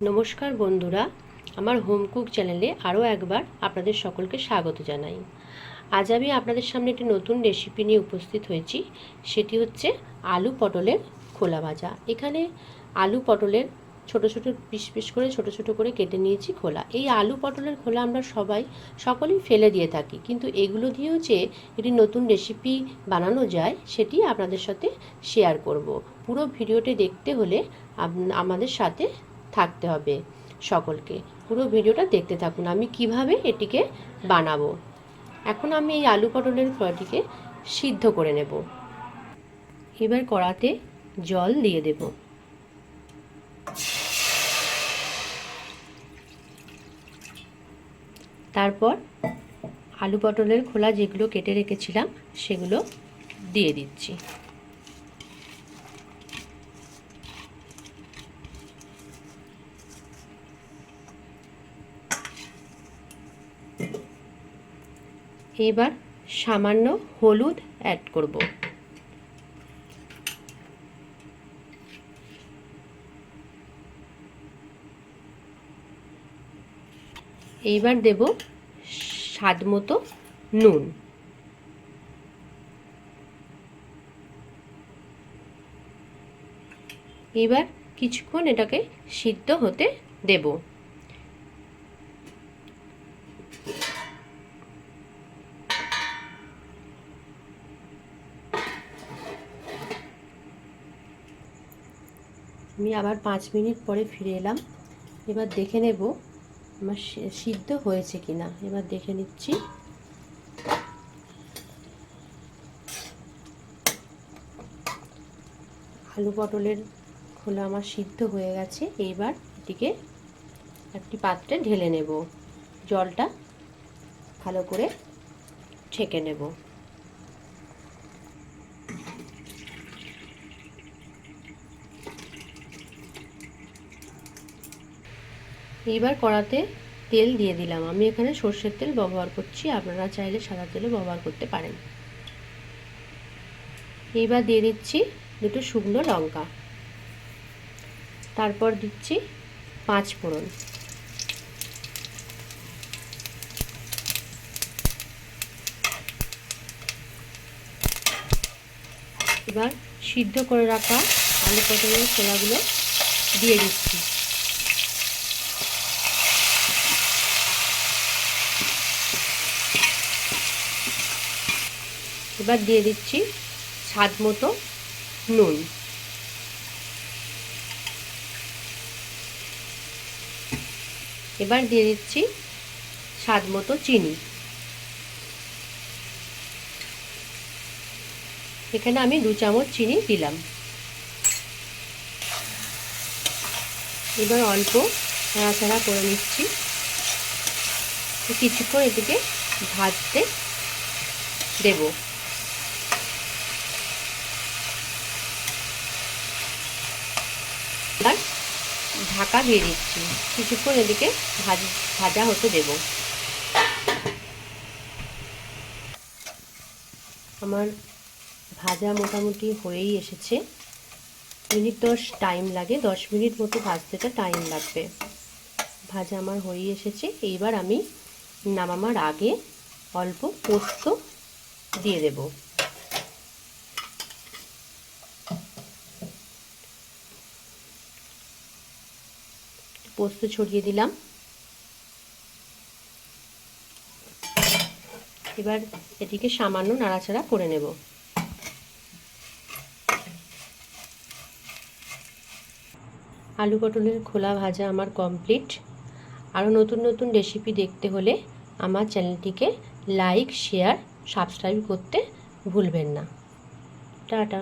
নমস্কার বন্ধুরা, আমার হোম কুক চ্যানেলে আরও একবার আপনাদের সকলকে স্বাগত জানাই। আজ আমি আপনাদের সামনে একটি নতুন রেসিপি নিয়ে উপস্থিত হয়েছি, সেটি হচ্ছে আলু পটলের খোলা ভাজা। এখানে আলু পটলের ছোট ছোট পিস পিস করে ছোট ছোট করে কেটে নিয়েছি খোলা। এই আলু পটলের খোলা আমরা সবাই, সকলেই ফেলে দিয়ে থাকি। কিন্তু এগুলো দিয়েও যে একটি নতুন রেসিপি বানানো যায়, সেটি আপনাদের সাথে শেয়ার করব। পুরো ভিডিওটি দেখতে হলে আমাদের সাথে থাকতে হবে সকলকে। পুরো ভিডিওটা দেখতে থাকুন, আমি কীভাবে এটিকে বানাবো। এখন আমি এই আলু পটলের ফলটিকে সিদ্ধ করে নেব। এবার কড়াতে জল দিয়ে দেব। তারপর আলু পটলের খোলা যেগুলো কেটে রেখেছিলাম, সেগুলো দিয়ে দিচ্ছি। এবার সামান্য হলুদ অ্যাড করব। এইবার দেব স্বাদ মতো নুন। এবার কিছুক্ষণ এটাকে সিদ্ধ হতে দেব। আমি আবার পাঁচ মিনিট পরে ফিরে এলাম। এবার দেখে নেব আমার সিদ্ধ হয়েছে কি না এবার দেখে নিচ্ছি। আলু পটলের খোলা আমার সিদ্ধ হয়ে গেছে। এইবার এটিকে একটি পাত্রে ঢেলে নেব। জলটা ভালো করে ছেঁকে নেব। এইবার কড়াতে তেল দিয়ে দিলাম। আমি এখানে সর্ষের তেল ব্যবহার করছি। আপনারা চাইলে সাদা তেলও ব্যবহার করতে পারেন। এইবার দিয়ে দিচ্ছি দুটো শুকনো লঙ্কা। তারপর দিচ্ছি পাঁচ ফোড়ন। এবার সিদ্ধ করে রাখা আলু পটলের ছোলাগুলো দিয়ে দিচ্ছি। এবার দিয়ে দিচ্ছি স্বাদ মতো নুন। এবার দিয়ে দিচ্ছি স্বাদ মতো চিনি। এখানে আমি দু চামচ চিনি দিলাম। এবার অল্প নাড়াচাড়া করে নিচ্ছি। কিছুক্ষণ এটিকে ভাজতে দেবো এবার ঢাকা দিয়ে দিচ্ছি। কিছুক্ষণ এদিকে ভাজি, ভাজা হতে দেব। আমার ভাজা মোটামুটি হয়েই এসেছে। মিনিট দশ টাইম লাগে, দশ মিনিট মতো ভাজতেটা টাইম লাগবে। ভাজা আমার হয়েই এসেছে। এইবার আমি নামামার আগে অল্প পোস্ত দিয়ে দেবো। পোস্ত ছড়িয়ে দিলাম। এবার এটিকে সামান্য নাড়াচাড়া করে নেব। আলু পটলের খোলা ভাজা আমার কমপ্লিট। আরও নতুন নতুন রেসিপি দেখতে হলে আমার চ্যানেলটিকে লাইক, শেয়ার, সাবস্ক্রাইব করতে ভুলবেন না। টাটা।